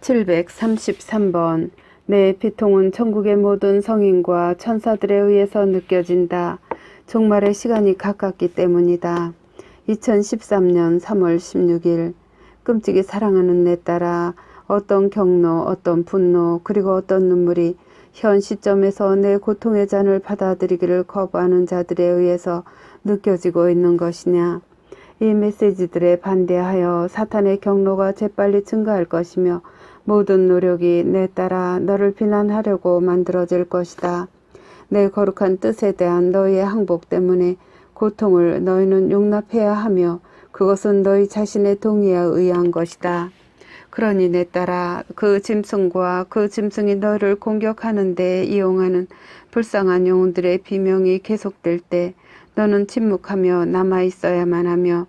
733번 내 비통은 천국의 모든 성인과 천사들에 의해서 느껴진다. 종말의 시간이 가깝기 때문이다. 2013년 3월 16일 끔찍이 사랑하는 내 딸아 어떤 경로, 어떤 분노, 그리고 어떤 눈물이 현 시점에서 내 고통의 잔을 받아들이기를 거부하는 자들에 의해서 느껴지고 있는 것이냐. 이 메시지들에 반대하여 사탄의 경로가 재빨리 증가할 것이며 모든 노력이 내 따라 너를 비난하려고 만들어질 것이다. 내 거룩한 뜻에 대한 너희의 항복 때문에 고통을 너희는 용납해야 하며 그것은 너희 자신의 동의에 의한 것이다. 그러니 내 딸아 그 짐승과 그 짐승이 너를 공격하는 데 이용하는 불쌍한 영혼들의 비명이 계속될 때 너는 침묵하며 남아 있어야만 하며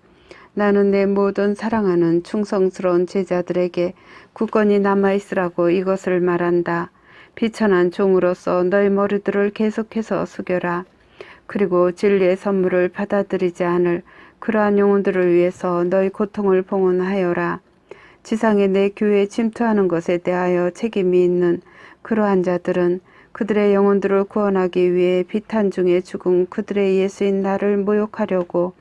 나는 내 모든 사랑하는 충성스러운 제자들에게 굳건히 남아 있으라고 이것을 말한다. 비천한 종으로서 너희 머리들을 계속해서 숙여라. 그리고 진리의 선물을 받아들이지 않을 그러한 영혼들을 위해서 너희 고통을 봉헌하여라. 지상에 내 교회에 침투하는 것에 대하여 책임이 있는 그러한 자들은 그들의 영혼들을 구원하기 위해 비탄 중에 죽은 그들의 예수인 나를 모욕하려고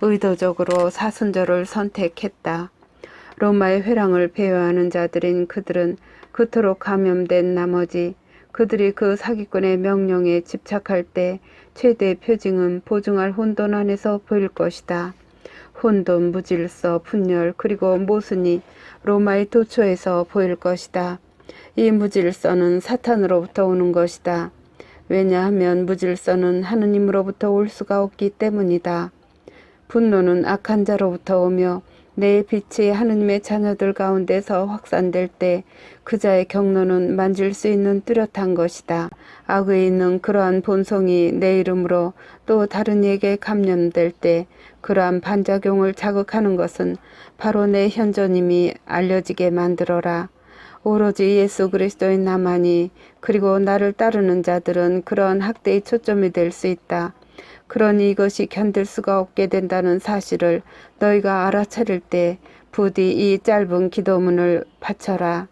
의도적으로 사순절을 선택했다. 로마의 회랑을 배회하는 자들인 그들은 그토록 감염된 나머지 그들이 그 사기꾼의 명령에 집착할 때 최대 표징은 보증할 혼돈 안에서 보일 것이다. 혼돈, 무질서, 분열, 그리고 모순이 로마의 도처에서 보일 것이다. 이 무질서는 사탄으로부터 오는 것이다. 왜냐하면 무질서는 하느님으로부터 올 수가 없기 때문이다. 분노는 악한 자로부터 오며 내 빛이 하느님의 자녀들 가운데서 확산될 때 그자의 경로는 만질 수 있는 뚜렷한 것이다. 악에 있는 그러한 본성이 내 이름으로 또 다른 이에게 감염될 때 그러한 반작용을 자극하는 것은 바로 내 현존임이 알려지게 만들어라. 오로지 예수 그리스도인 나만이 그리고 나를 따르는 자들은 그러한 학대의 초점이 될 수 있다. 그러니 이것이 견딜 수가 없게 된다는 사실을 너희가 알아차릴 때 부디 이 짧은 기도문을 바쳐라.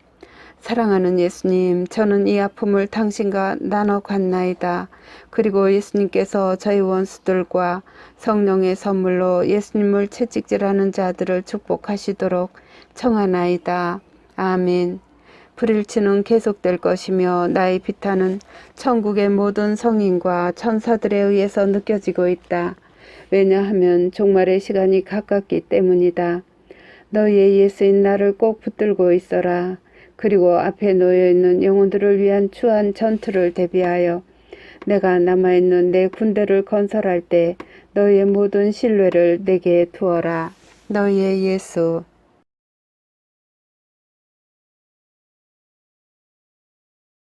사랑하는 예수님, 저는 이 아픔을 당신과 나눠 갔나이다. 그리고 예수님께서 저희 원수들과 성령의 선물로 예수님을 채찍질하는 자들을 축복하시도록 청하나이다. 아멘. 불일치는 계속될 것이며 나의 비탄은 천국의 모든 성인과 천사들에 의해서 느껴지고 있다. 왜냐하면 종말의 시간이 가깝기 때문이다. 너희의 예수인 나를 꼭 붙들고 있어라. 그리고 앞에 놓여 있는 영혼들을 위한 추한 전투를 대비하여 내가 남아있는 내 군대를 건설할 때 너희의 모든 신뢰를 내게 두어라. 너희의 예수